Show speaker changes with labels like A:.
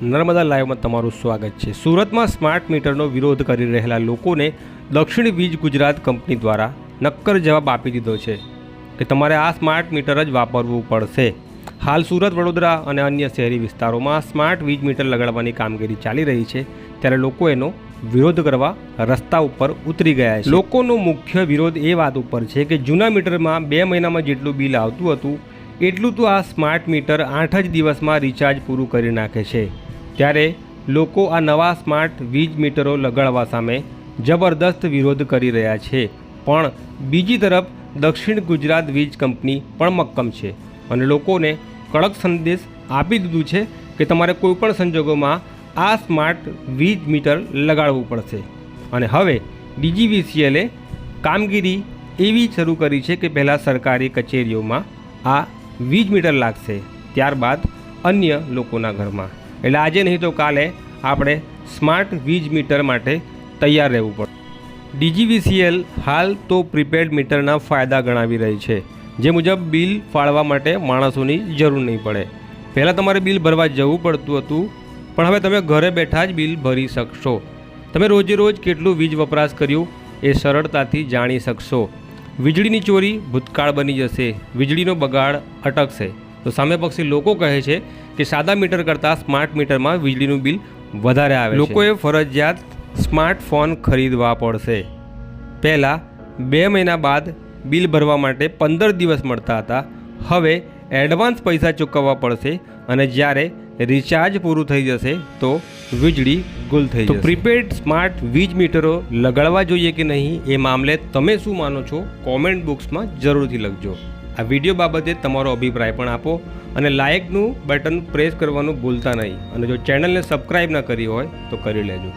A: નર્મદા લાઈવમાં તમારું સ્વાગત છે. સુરતમાં સ્માર્ટ મીટરનો વિરોધ કરી રહેલા લોકોને દક્ષિણ વીજ ગુજરાત કંપની દ્વારા નક્કર જવાબ આપી દીધો છે કે તમારે આ સ્માર્ટ મીટર જ વાપરવું પડશે. હાલ સુરત, વડોદરા અને અન્ય શહેરી વિસ્તારોમાં સ્માર્ટ વીજ મીટર લગાડવાની કામગીરી ચાલી રહી છે. ત્યારે લોકો એનો વિરોધ કરવા રસ્તા ઉપર ઉતરી ગયા છે. લોકોનો મુખ્ય વિરોધ એ વાત ઉપર છે કે જૂના મીટરમાં બે મહિનામાં જેટલું બિલ આવતું હતું, એટલું તો આ સ્માર્ટ મીટર આઠ જ દિવસમાં રિચાર્જ પૂરું કરી નાખે છે. ત્યારે લોકો આ નવા સ્માર્ટ વીજ મીટરો લગાડવા સામે જબરદસ્ત વિરોધ કરી રહ્યા છે. પણ બીજી તરફ દક્ષિણ ગુજરાત વીજ કંપની પણ મક્કમ છે અને લોકોને કડક સંદેશ આપી દીધું છે કે તમારે કોઈપણ સંજોગોમાં આ સ્માર્ટ વીજ મીટર લગાડવું પડશે. અને હવે ડીજીવીસીએલે કામગીરી એવી શરૂ કરી છે કે પહેલાં સરકારી કચેરીઓમાં આ વીજ મીટર લાગશે, ત્યારબાદ અન્ય લોકોના ઘરમાં. એટલે આજે નહીં તો કાલે આપણે સ્માર્ટ વીજ મીટર માટે તૈયાર રહેવું પડે. ડીજીવીસીએલ હાલ તો પ્રીપેડ મીટરના ફાયદા ગણાવી રહી છે, જે મુજબ બિલ ફાળવા માટે માણસોની જરૂર નહીં પડે. પહેલાં તમારે બિલ ભરવા જવું પડતું હતું, પણ હવે તમે ઘરે બેઠા જ બિલ ભરી શકશો. તમે રોજે રોજ કેટલું વીજ વપરાશ કર્યું એ સરળતાથી જાણી શકશો. વીજળીની ચોરી ભૂતકાળ બની જશે, વીજળીનો બગાડ અટકશે. તો સામે પક્ષી લોકો કહે છે કે સાદા મીટર કરતાં સ્માર્ટ મીટરમાં વીજળીનું બિલ વધારે આવે લોકોએ ફરજિયાત સ્માર્ટફોન ખરીદવા પડશે. પહેલાં બે મહિના બાદ બિલ ભરવા માટે પંદર દિવસ મળતા હતા. હવે એડવાન્સ પૈસા ચૂકવવા પડશે અને જ્યારે રિચાર્જ પૂરું થઈ જશે તો વીજળી ગુલ થઈ જશે. પ્રીપેડ સ્માર્ટ વીજ મીટરો લગાડવા જોઈએ કે નહીં એ મામલે તમે શું માનો છો? કોમેન્ટ બોક્સમાં જરૂરથી લખજો. આ વીડિયો બાબતે તમારો અભિપ્રાય પણ આપો અને લાઇકનું બટન પ્રેસ કરવાનું ભૂલતા નહીં. અને જો ચેનલને સબસ્ક્રાઈબ ન કરી હોય તો કરી લેજો.